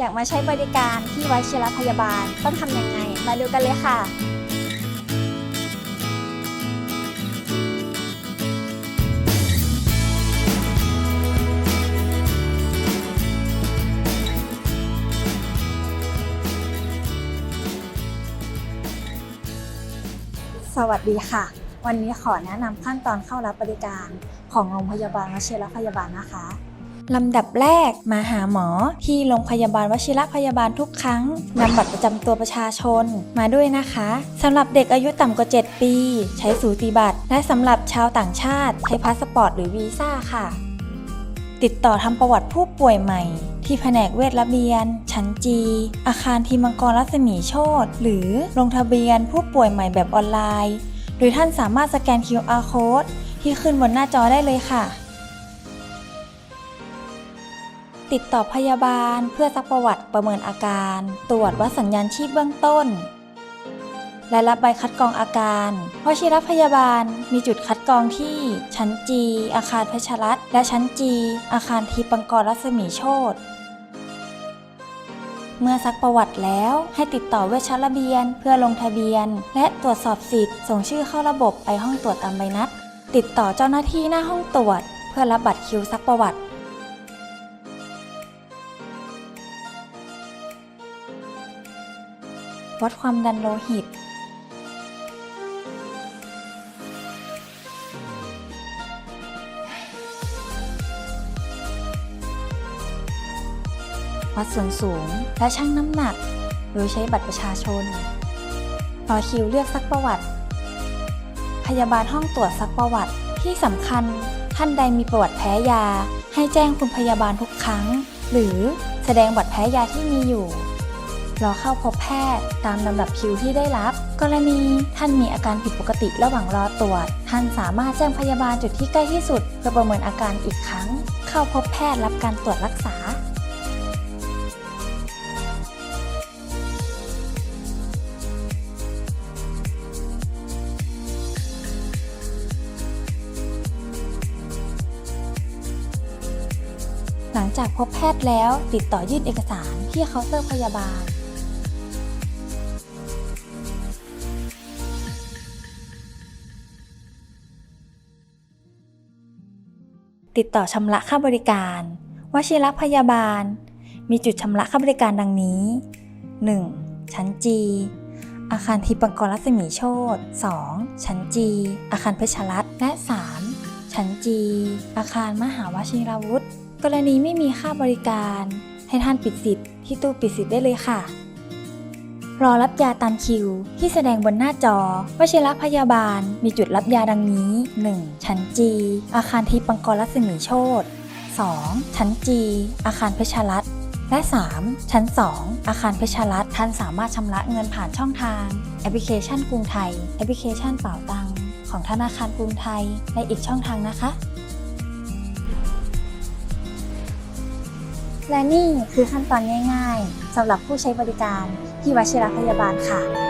อยากมาใช้บริการที่วชิรพยาบาลต้องทำยังไง มาดูกันเลยค่ะ สวัสดีค่ะ วันนี้ขอแนะนำขั้นตอนเข้ารับบริการของโรงพยาบาลวชิรพยาบาลนะคะ ลำดับแรกมาหาหมอที่โรงพยาบาลวชิระพยาบาลทุกครั้งนำบัตรประจำตัวประชาชนมาด้วยนะคะสำหรับเด็กอายุต่ำกว่า 7 ปี ใช้สูติบัตร และสำหรับชาวต่างชาติ ใช้พาสปอร์ตหรือวีซ่าค่ะ ติดต่อทำประวัติผู้ป่วยใหม่ ที่แผนกเวชระเบียน ชั้นจี อาคารทีมังกรรัศมีโชตหรือลงทะเบียนผู้ป่วยใหม่แบบออนไลน์ หรือท่านสามารถสแกน QR code ที่ขึ้นบนหน้าจอได้เลยค่ะ ติดต่อพยาบาล เพื่อซักประวัติประเมินอาการ ตรวจวัดสัญญาณชีพเบื้องต้น และรับใบคัดกรองอาการวชิรพยาบาลมีจุดคัดกรองที่ ชั้นจีอาคารเพชรรัตนและชั้นจีอาคารทีปังกรรัศมีโชตเมื่อซักประวัติแล้วให้ติดต่อเวชระเบียนเพื่อลงทะเบียน และตรวจสอบสิทธิ์ส่งชื่อเข้าระบบไปห้องตรวจตามใบนัด ติดต่อเจ้าหน้าที่หน้าห้องตรวจ เพื่อรับบัตรคิวซักประวัติ วัดความดันโลหิต วัดส่วนสูงและชั่งน้ำหนัก โดยใช้บัตรประชาชนต่อคิวเลือกซักประวัติ พยาบาลห้องตรวจซักประวัติที่สำคัญท่านใดมีประวัติแพ้ยา ให้แจ้งคุณพยาบาลทุกครั้ง หรือแสดงบัตรแพ้ยาที่มีอยู่ รอเข้าพบแพทย์ ตามลำดับคิวที่ได้รับ กรณีท่านมีอาการผิดปกติระหว่างรอตรวจ ท่านสามารถแจ้งพยาบาลจุดที่ใกล้ที่สุด เพื่อประเมินอาการอีกครั้ง เข้าพบแพทย์รับการตรวจรักษาหลังจากพบแพทย์แล้วติดต่อยื่นเอกสารที่เคาน์เตอร์พยาบาล ติดต่อชำระค่าบริการวชิรพยาบาล มีจุดชำระค่าบริการดังนี้ 1. ชั้นจีอาคารทีปังกรรัศมีโชต 2. ชั้นจีอาคารเพชรรัตน์และ 3. ชั้นจีอาคารมหาวชิราวุธ กรณีไม่มีค่าบริการ ให้ท่านปิดสิทธิ์ที่ตู้ปิดสิทธิ์ได้เลยค่ะ รอรับยาตามคิว ที่แสดงบนหน้าจอวชิรพยาบาล มีจุดรับยาดังนี้ 1. ชั้นจี อาคารทีปังกรรัศมีโชต 2. ชั้นจีอาคารเพชรรัตน์และ 3. ชั้น 2 อาคารเพชรรัตน์ท่านสามารถชำระเงินผ่านช่องทาง แอปพลิเคชันกรุงไทย แอปพลิเคชันเป๋าตังของธนาคารกรุงไทยในอีกช่องทางนะคะ และนี่คือขั้นตอนง่าย ๆสำหรับผู้ใช้บริการที่วชิรพยาบาลค่ะ